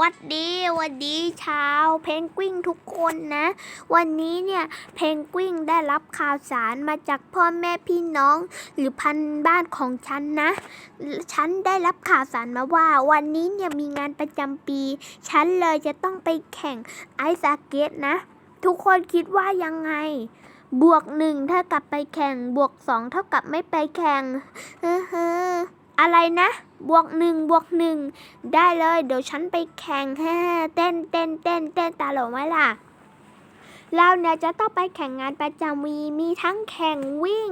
วัดดีวัดดีชาวเพนกวินทุกคนนะ วันนี้เนี่ยเพนกวินได้รับข่าวสารมาจากพ่อแม่พี่น้อง หรือพันบ้านของฉันนะ ฉันได้รับข่าวสารมาว่า วันนี้เนี่ยมีงานประจำปี ฉันเลยจะต้องไปแข่งไอซ์สเกตนะ ทุกคนคิดว่ายังไง บวกหนึ่งเท่ากับไปแข่งบวกสองเท่ากับไม่ไปแข่งเฮ้อ อะไรนะ บวกหนึ่งบวกหนึ่งได้เลย เดี๋ยวฉันไปแข่งแฮ่เต้นเต้นเต้นเต้นตาหลกไหมล่ะเราเนี่ยจะต้องไปแข่งงานประจำมีมีทั้งแข่งวิ่ง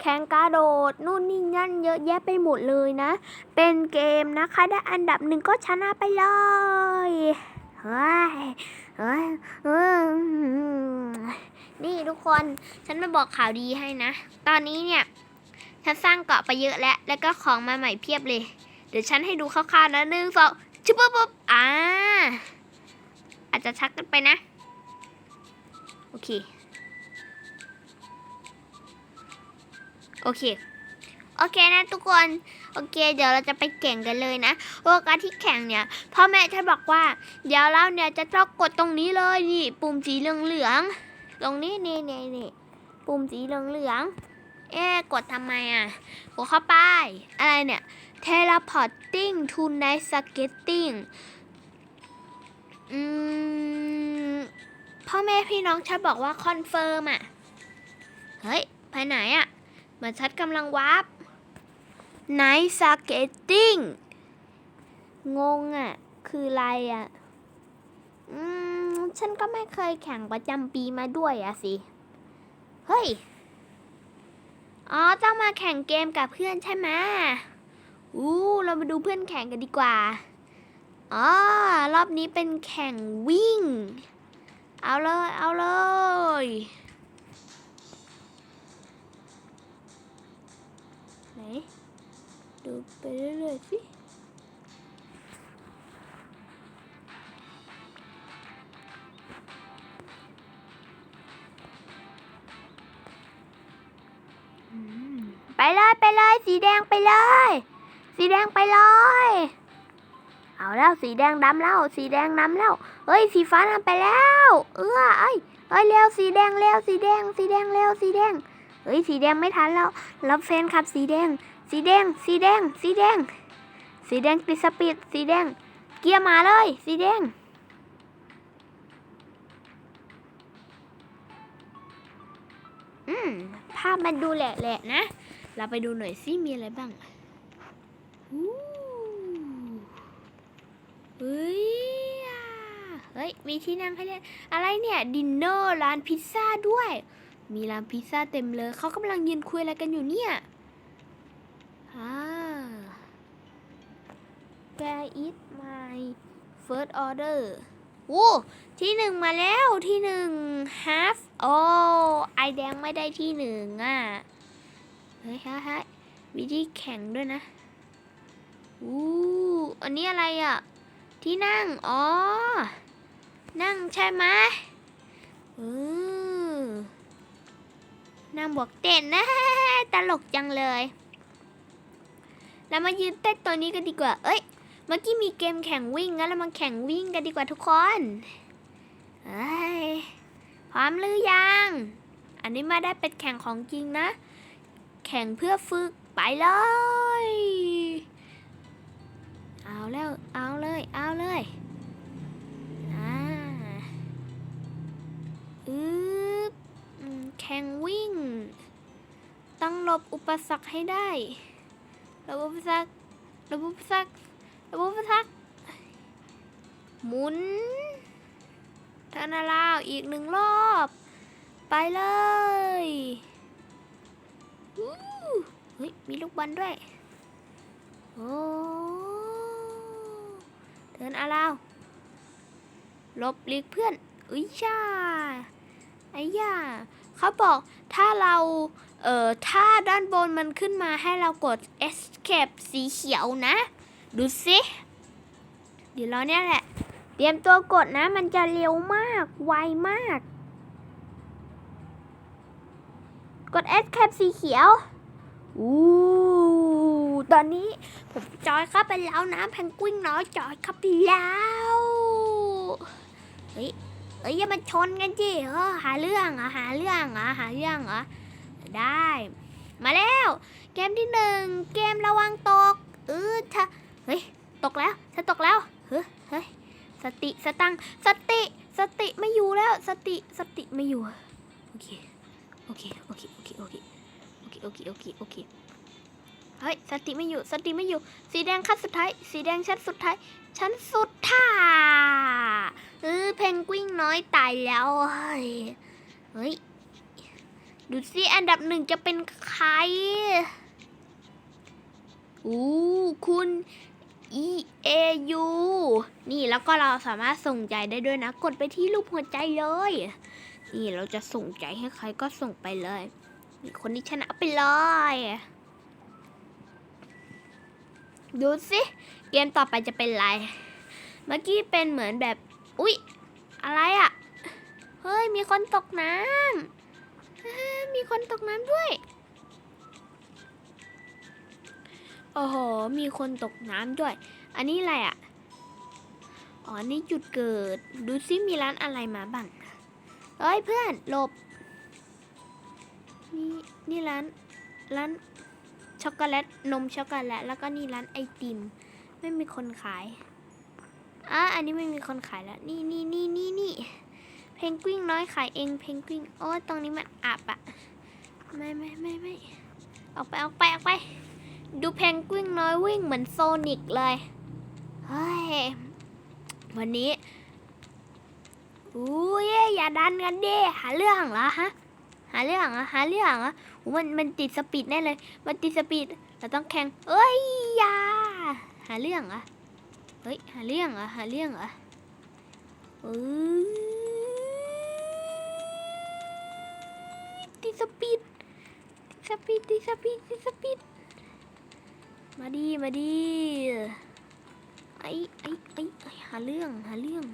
แข่งกระโดด นู่นนี่นั่นเยอะแยะไปหมดเลยนะ เป็นเกมนะคะได้อันดับหนึ่งก็ชนะไปเลยเฮ้ยเฮ้ยนี่ทุกคน ฉันมาบอกข่าวดีให้นะ ตอนนี้เนี่ย ฉันสร้างเกาะไปเยอะแล้ว แล้วก็ของมาใหม่เพียบเลย เดี๋ยวฉันให้ดูคร่าวๆนะหนึ่งสองชิบปุ๊บปุ๊บอ่า อาจจะชักกันไปนะ โอเค โอเค โอเคนะทุกคน โอเค เดี๋ยวเราจะไปแข่งกันเลยนะโอกาสที่แข่งเนี่ยพ่อแม่ฉันบอกว่า เดี๋ยวเราเนี่ยจะต้องกดตรงนี้เลยนี่ ปุ่มสีเหลืองๆตรงนี้นี่นี่นี่ปุ่มสีเหลืองๆ เอ๊กดทำไมอะกดเข้าไป อะไรเนี่ย teleporting to night skating อืม พ่อแม่พี่น้องชัดบอกว่าคอนเฟิร์มอะ เฮ้ย ไปไหนอะ เหมือนชัดกำลังวาร์ป night skating งงอะ คืออะไรอะ อืม ฉันก็ไม่เคยแข่งประจำปีมาด้วยอะสิ เฮ้ย อ๋อต้องมาแข่งเกมกับเพื่อนใช่ไหมอู้เรามาดูเพื่อนแข่งกันดีกว่า อ๋อ รอบนี้เป็นแข่งวิ่ง เอาเลย เอาเลย ไหน ดูไปเรื่อยๆสิ เลยไปเลย สีแดงไปเลย สีแดงไปเลยเอาแล้วสีแดงดำแล้ว สีแดงนำแล้วเฮ้ยสีฟ้านำไปแล้ว เออเอ้ยเอ้ยเร็วสีแดงเร็วสีแดง สีแดงเร็วสีแดงเฮ้ยสีแดงไม่ทันแล้วรับแฟนคลับสีแดง สีแดง สีแดง สีแดง สีแดงติดสปีดสีแดง เกียร์มาเลย สีแดงอืมภาพมันดูแหละๆนะ เราไปดูหน่อยซิมีอะไรบ้างอู้เฮ้ย เฮ้ย มีที่นั่งให้เล่นอะไรเนี่ย ดินเนอร์ร้านพิซซ่าด้วย มีร้านพิซซ่าเต็มเลย เขากำลังยืนคุยอะไรกันอยู่เนี่ยอ่า Where is my first order โอ้ที่หนึ่งมาแล้วที่หนึ่ง half โอ้ไอแดงไม่ได้ที่หนึ่งอะ เฮ้ยฮ้ยเฮ้ยมีที่แข่งด้วยนะอู้อันนี้อะไรอะ ที่นั่ง อ๋อ นั่งใช่ไหมเออนั่งบวกเต้นนะ ตลกจังเลยแล้วมายืนเต้นตัวนี้กันดีกว่า เอ้ย เมื่อกี้มีเกมแข่งวิ่งงั้นเรามาแข่งวิ่งกันดีกว่าทุกคนเฮ้ยพร้อมหรือยัง อันนี้มาได้เป็นแข่งของจริงนะ แข่งเพื่อฝึกไปเลย เอาแล้ว เอาเลย เอาเลยอ่าอึ๊บอืมแข่งวิ่ง ต้องหลบอุปสรรคให้ได้หลบอุปสรรคหลบอุปสรรคหลบอุปสรรคหมุนทานาลาวอีกหนึ่งรอบ ไปเลย เฮ้ย มีลูกบอลด้วย โอ้เดินอาลาวลบลีกเพื่อนอุ้ยช่าไอ้ย่าเขาบอกถ้าเรา เอ่อ ถ้าด้านบนมันขึ้นมาให้เรากด escape สีเขียวนะ ดูสิเดี๋ยวเราเนี่ยแหละ เตรียมตัวกดนะ มันจะเร็วมาก ไวมาก กด escape สีเขียวอู้ตอนนี้ผมจอยเข้าไปแล้วนะแพนกวินน้อยจอยเข้าไปแล้วเฮ้ยเอ้ยอย่ามาชนกันจิเออหาเรื่องเหรอหาเรื่องเหรอหาเรื่องเหรอได้ มาแล้ว เกมที่หนึ่งเกมระวังตกเออถ้าเฮ้ยตกแล้วฉันตกแล้วเฮ้ยเฮ้ยสติสตังสติสติไม่อยู่แล้วสติสติไม่อยู่โอเค อเคโอเคโอเคโอเคโอเคโอเคโอเคโอเคเฮ้ยสติไม่อยู่สติไม่อยู่ สีแดงขั้นสุดท้าย สีแดงชั้นสุดท้าย ชั้นสุดท้ายเออเพนกวินน้อยตายแล้วเฮ้ยเฮ้ยดูสิอันดับหนึ่งจะเป็นใครอู้คุณ E A U นี่แล้วก็เราสามารถส่งใจได้ด้วยนะ กดไปที่รูปหัวใจเลย นี่เราจะส่งใจให้ใครก็ส่งไปเลยนี่คนที่ชนะไปเลยดูสิ เกมต่อไปจะเป็นไร เมื่อกี้เป็นเหมือนแบบ อุ๊ย อะไรอะ่ะ เฮ้ย มีคนตกน้ำมีคนตกน้ำด้วย โอ้โห มีคนตกน้ำด้วย อันนี้อะไรอะ่ะ อ๋อ นี่จุดเกิด ดูซิมีร้านอะไรมาบ้าง เฮ้ยเพื่อนหลบ นี่นี่ร้านร้านช็อกโกแลตนมช็อกโกแลตแล้วก็นี่ร้านไอติม ไม่มีคนขายอะอันนี้ไม่มีคนขายแล้ว นี่นี่นี่นี่นี่เพนกวินน้อยขายเองเพนกวินโอ้ยตรงนี้มันอับอะไม่ไม่ไม่ไม่ออกไปออกไปออกไป ดูเพนกวินน้อยวิ่งเหมือนโซนิกเลยเฮ้ยวันนี้ อุ้ยอย่าดันกันดิหาเรื่องเหรอฮะหาเรื่องเหรอหาเรื่องอโอ้มันมันติดสปีดแน่เลย มันติดสปีดเราต้องแข่งเอ้ยย่าหาเรื่องเหรอเฮ้ยหาเรื่องเหรอหาเรื่องเหรออ้ยติดสปีดติดสปีดติดสปีดติดสปีดมาดีมาดีไอ้ไอ้ไอ้หาเรื่องหาเรื่อง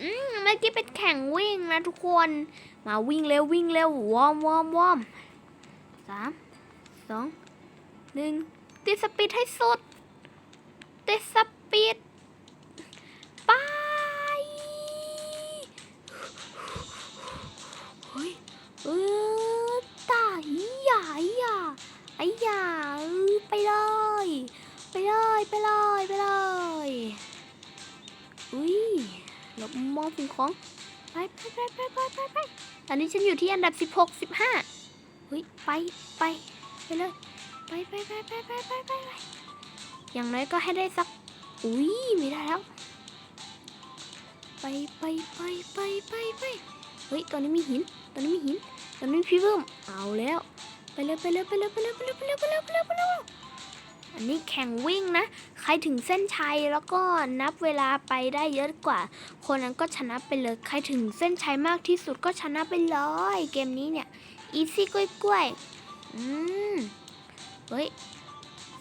อืมเมื่อกี้เป็นแข่งวิ่งนะทุกคน มาวิ่งเร็ววิ่งเร็ววอมวอมวอมสามสองหนึ่งติดสปีดให้สุดติดสปีดไปเฮ้ยเออตายหยาหยาไอ้หยาเออไปเลย ไปเลย ไปเลย ไปเลย เรามองสิ่งของไปไปไปไปไปไปไปตอนนี้ฉันอยู่ที่อันดับสิบหกสิบห้าเฮ้ยไปไปไปเลยไปไปไปไปไปไปไปไปอย่างน้อยก็ให้ได้สักอุ้ยไม่ได้แล้วไปไปไปไปไปไปเฮ้ยตอนนี้มีหินตอนนี้มีหินตอนนี้มีพี่เพิ่มเอาแล้วไปเร็วไปเร็วไปเร็วไปเร็วไปเร็วไปเร็วไปเร็วไปเร็วไปเร็ว อันนี้แข่งวิ่งนะ ใครถึงเส้นชัยแล้วก็นับเวลาไปได้เยอะกว่า คนนั้นก็ชนะไปเลย ใครถึงเส้นชัยมากที่สุดก็ชนะไปเลย เกมนี้เนี่ยอีซี่กล้วยกล้วยๆอืม เฮ้ย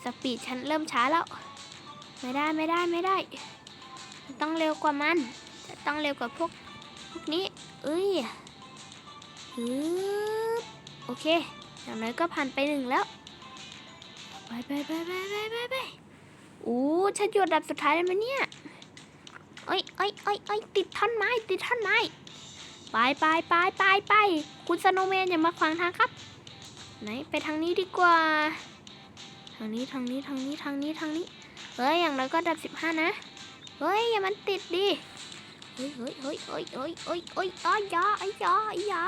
สปีดฉันเริ่มช้าแล้ว ไม่ได้ไม่ได้ไม่ได้ ต้องเร็วกว่ามันจะต้องเร็วกว่าพวกพวกนี้ เอ้ยโอเค อย่างน้อยก็ผ่านไปหนึ่งแล้ว ไปไปไปไปไปไปไปอู้ฉันอยู่อันดับสุดท้ายแล้วมั้ยเนี่ยเอ้ยเอ้ยเอ้ยเอ้ยติดท่อนไม้ ติดท่อนไม้ ไปไปไปไปไป คุณสโนว์แมนอย่ามาขวางทางครับ ไหนไปทางนี้ดีกว่า ทางนี้ทางนี้ทางนี้ทางนี้ทางนี้ เฮ้ย อย่างน้อยก็ดับสิบห้านะ เฮ้ย อย่ามันติดดิ เฮ้ยเฮ้ยเฮ้ยเฮ้ยเฮ้ยเฮ้ยเฮ้ยอ้ายาอ้ายาอ้ายา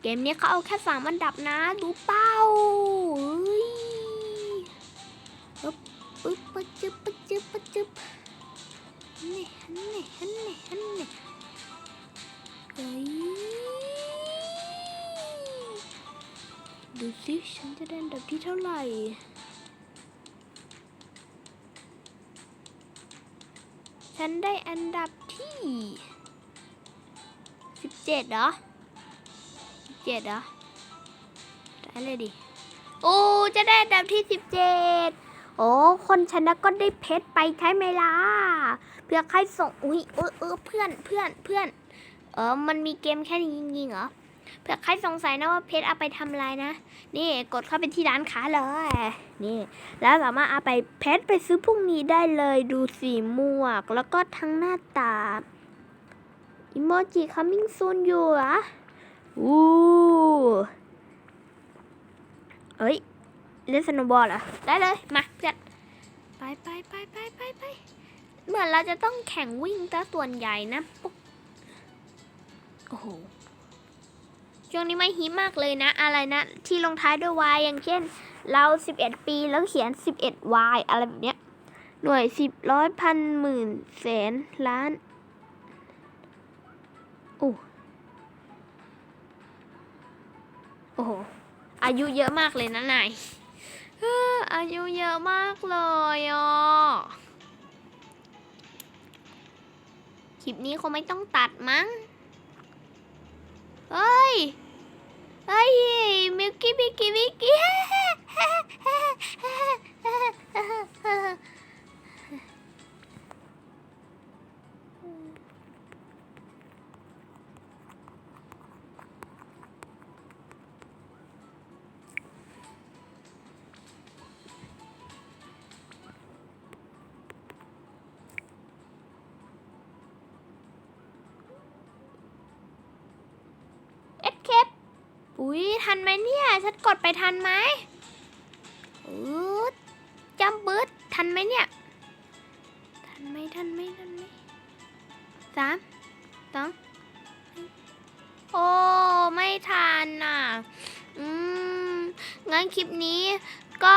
เกมนี้เขาเอาแค่สามอันดับนะ ดูเป้าเปึ๊บปึ๊บจึ๊บปึ๊บจึ๊บปึ๊บจึ๊บนี่ฮันนี่ฮันนี่ฮันนี่เฮ้ยดูสิฉันจะได้อันดับที่เท่าไหร่ฉันได้อันดับที่สิบเจ็ดเหรอเจ็ดเหรอได้เลยดิ โอ้ จะได้อันดับที่สิบเจ็ด โอ้ คนชนะก็ได้เพชรไปใช่ไหมล่ะ เพื่อใครส่ง อุ้ยเออเออเพื่อนเพื่อนเพื่อน เออ มันมีเกมแค่นี้จริงๆเหรอเผื่อใครสงสัยนะว่าเพชรเอาไปทำอะไรนะ นี่กดเข้าไปที่ร้านค้าเลย นี่ แล้วสามารถเอาไปเพชรไปซื้อพวกนี้ได้เลย ดูสีหมวก แล้วก็ทั้งหน้าตาอิโมจิ coming soon อยู่เหรอะอู้เอ้ย เล่นสโนว์บอลเหรอ ได้เลย มาเพื่อนไปไปไปไปไปไปเหมือนเราจะต้องแข่งวิ่งซะส่วนใหญ่นะปุ๊บโอ้โหช่วงนี้ไม่ฮิตมากเลยนะ อะไรนะ ที่ลงท้ายด้วย y อย่างเช่น เรา 11 ปีแล้วเขียน 11 y อะไรแบบเนี้ยหน่วย 10ร้อยพันหมื่นแสนล้านโอ้โอ้โหอายุเยอะมากเลยนะนายเอายุเยอะมากเลยอะ คลิปนี้คงไม่ต้องตัดมั้ง เฮ้ย เฮ้ย มิลกี้มิกกี้มิกกี้ อุ้ยทันไหมเนี่ย ฉันกดไปทันไหมอืดจำบืดทันไหมเนี่ย ทันไหมทันไหมทันไหมสามสองโอ้ ไม่ทันอะ อืม งั้นคลิปนี้ก็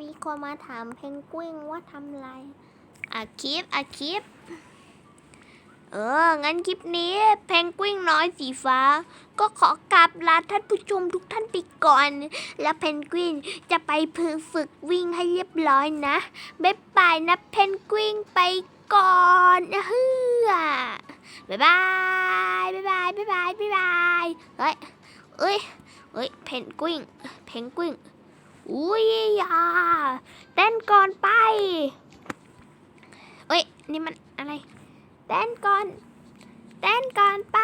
มีคนมาถามเพนกวินว่าทำอะไรอาคลิปอาคลิป เออ งั้นคลิปนี้เพนกวินน้อยสีฟ้า ก็ขอกราบลาท่านผู้ชมทุกท่านไปก่อน แล้วเพนกวินจะไปพึงฝึกวิ่งให้เรียบร้อยนะบ๊ายบายนะเพนกวินไปก่อนนะเฮือบ๊ายบายบ๊ายบายบ๊ายบายบ๊ายบายเฮ้ยเอ้ยเอ้ยเพนกวินเพนกวินอุ้ยยาเต้นก่อนไปเอ้ยนี่มันอะไร เต้นก่อน เต้นก่อนไป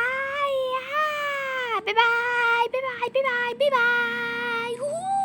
ฮ่าบ๊ายบายบ๊ายบายบ๊ายบายบ๊ายบาย